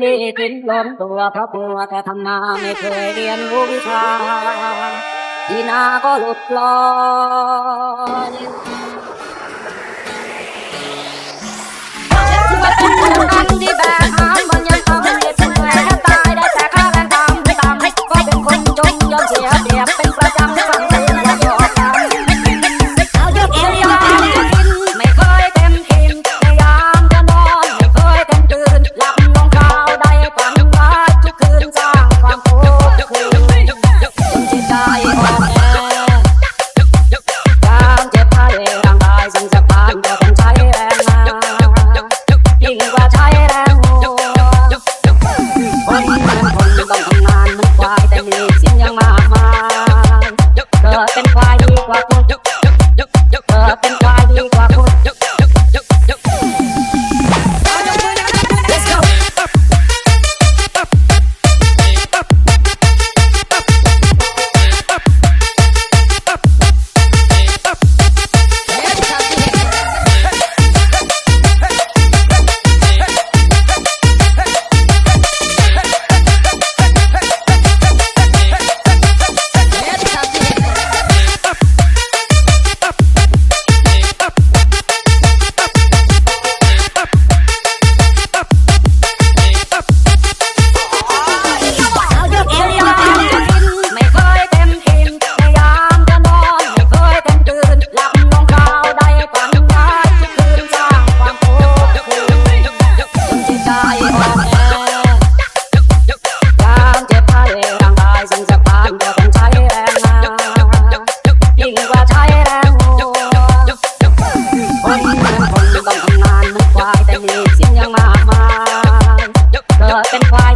มีทิ้นล้นตัวพราะปวดแต่ทำนาไม่เคยเรียนรู้วิชาที่นาก็หลุดลอย why